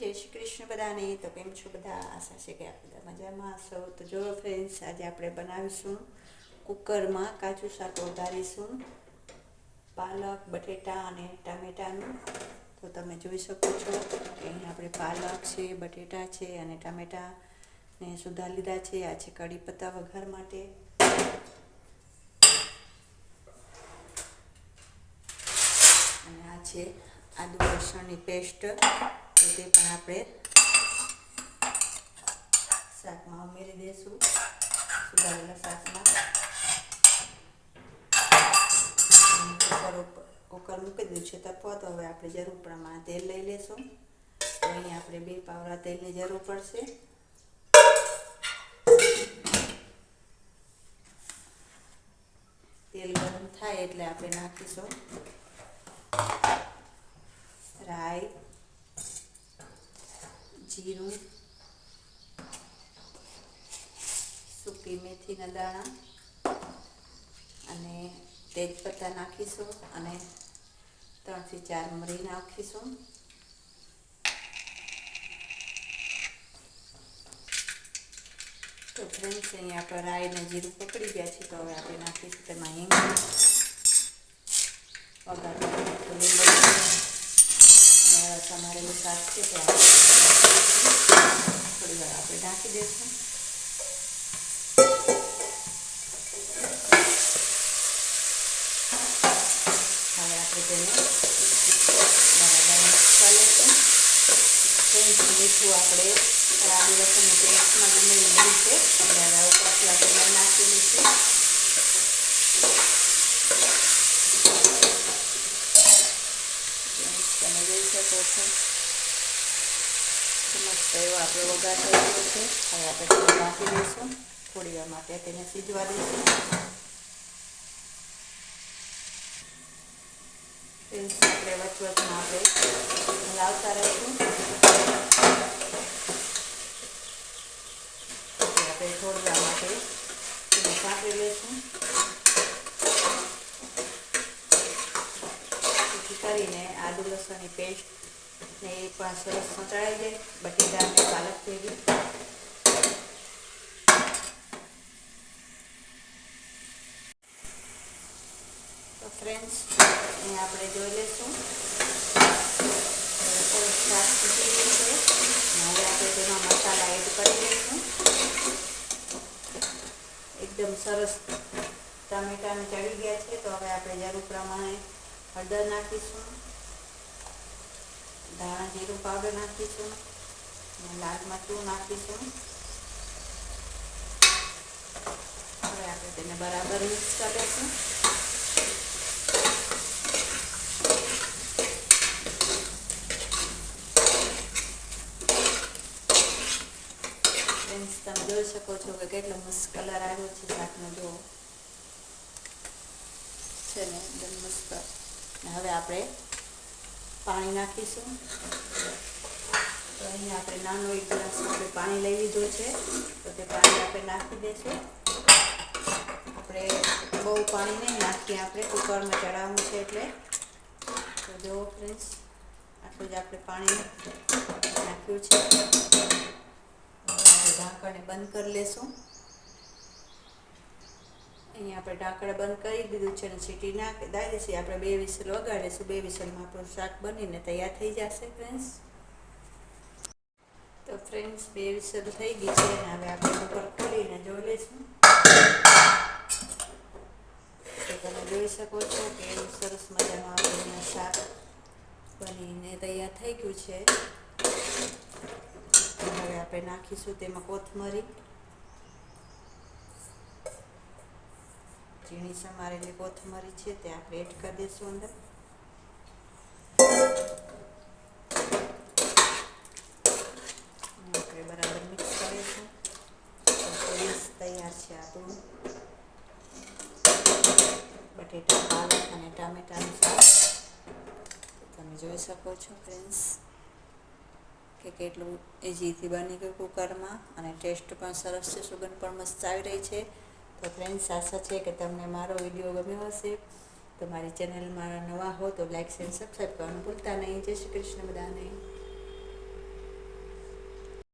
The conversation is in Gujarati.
જય શ્રી કૃષ્ણ બધાને. તો કેમ છો બધા? આશા છે કે આપ બધા મજામાં હશો. તો જો ફ્રેન્ડ્સ આજે આપણે બનાવીશું કુકરમાં કાચું શાક વઘારીશું પાલક, બટેટા અને ટામેટાનું. તો તમે જોઈ શકો છો કે અહીં આપણે પાલક છે, બટેટા છે અને ટામેટા ને સુધાર લીધા છે. આ છે કઢી પત્તા વઘાર માટે. અને આ છે આદુ લસણની પેસ્ટ. તો તે પણ આપણે શાકમાં ઉમેરી દઈશું સુધારેલા શાકમાં. કુકર ઉપર કુકર મૂકી દીધું છે તપવા તો હવે આપણે જરૂર પ્રમાણે તેલ લઈ લેશું. અહીં આપણે બે પાવડા તેલની જરૂર પડશે. તેલ ગરમ થાય એટલે આપણે નાખીશું. જીરું, સૂકી મેથીના દાણા અને તેજપત્તા નાખીશું અને ત્રણથી ચાર મરી નાખીશું. તો ફ્રેન્ડ્સ અહીંયા આપણે રાઈને જીરું પકડી ગયા છે, તો હવે આપણે નાખીશું તેમાં હિંગ લીંબુ તમારેલું શાક છે તે થોડી વાર આપણે ઢાંકી દઈશું હવે આપણે તેને બરાબર મિક્સ કરી લઈશું ફ્રેન્ડ્સ મીઠું આપણે આદુ લસણની પેસ્ટમાં જ ઉમેરી દીધું છે એટલે હવે ઉપરથી આપણે નાખેલું છે તમે જોઈ શકો મસ્ત વઘાર થઈ ગયો છે. હવે આપણે તેને ઢાંકી દઈશું થોડી વાર માટે તેને સીજવા દઈશું. આપણે વચવચમાં આપણે લાવતા રહીશું. આપણે થોડી વાર માટે તેને સાંકળી લઈશું. કરીને આદુ લસણની પેસ્ટ ને એ પણ સરસ સંતળાઈ જાય બટેટા અને પાલક ભેગી તો ફ્રેન્ડ્સ અહીં આપણે જોઈ લઈશું. સરસ તેમાં મસાલા એડ કરી લઈશું. એકદમ સરસ ટામેટાને ચડી ગયા છે. તો હવે આપણે જરૂર પ્રમાણે હળદર નાખીશું. ધાણા જીરું પાવડર નાખીશું અને લાલ મરચું નાખીશું. હવે આપણે તેને બરાબર મિક્સ કરી લઈશું તમે જોઈ શકો છો કે કેટલો મસ્ત કલર આવ્યો છે શાકનો. જો છે ને, એકદમ મસ્ત. હવે આપણે પાણી નાખીશું. તો અહીંયા આપણે નાનો એક ગ્લાસ આપણે પાણી લઈ લીધું છે. તો તે પાણી આપણે નાખી દઈશું. આપણે બહુ પાણી નહીં નાખીએ આપણે, કુકરમાં ચડાવવું છે એટલે. તો જુઓ ફ્રેન્ડ્સ આટલું જ આપણે પાણી નાખ્યું છે. ઢાંકણને બંધ કરી લેશું. અહીંયા આપણે ઢાંકણ બંધ કરી દીધું છે અને સીટી નાખી દાઈ દઈશું આપણે બે વિસલ વગાડીશું. બે વિસલમાં આપણું શાક બનીને તૈયાર થઈ જશે ફ્રેન્ડ્સ તો ફ્રેન્ડ્સ બે વિસલ થઈ ગઈ છે અને હવે આપણે ઉપર ખોલીને જોઈ લઈશું. તમે જોઈ શકો છો કે એવું સરસ મજાનું આપણું શાક બનીને તૈયાર થઈ ગયું છે. હવે આપણે નાખીશું તેમાં કોથમરી. ઝીણી સમારેલી કોથમરી છે, તે આપણે એડ કરી દઈશું અંદર. બરાબર મિક્સ કરીશું પોલીસ તૈયાર છે આપણું બટેટા, પાલક અને ટામેટાનું તમે જોઈ શકો છો ફ્રેન્ડ્સ કે કેટલું ઇઝીથી બની ગયું કુકરમાં અને ટેસ્ટ પણ સરસ છે, સુગંધ પણ મસ્ત આવી રહી છે. તો ફ્રેન્ડ્સ આશા છે કે તમને મારો વીડિયો ગમ્યો હશે, તો મારી ચેનલમાં નવા હો તો લાઇક શેર સબસ્ક્રાઈબ કરવાનું ભૂલતા નહીં. જય શ્રી કૃષ્ણ બધાને.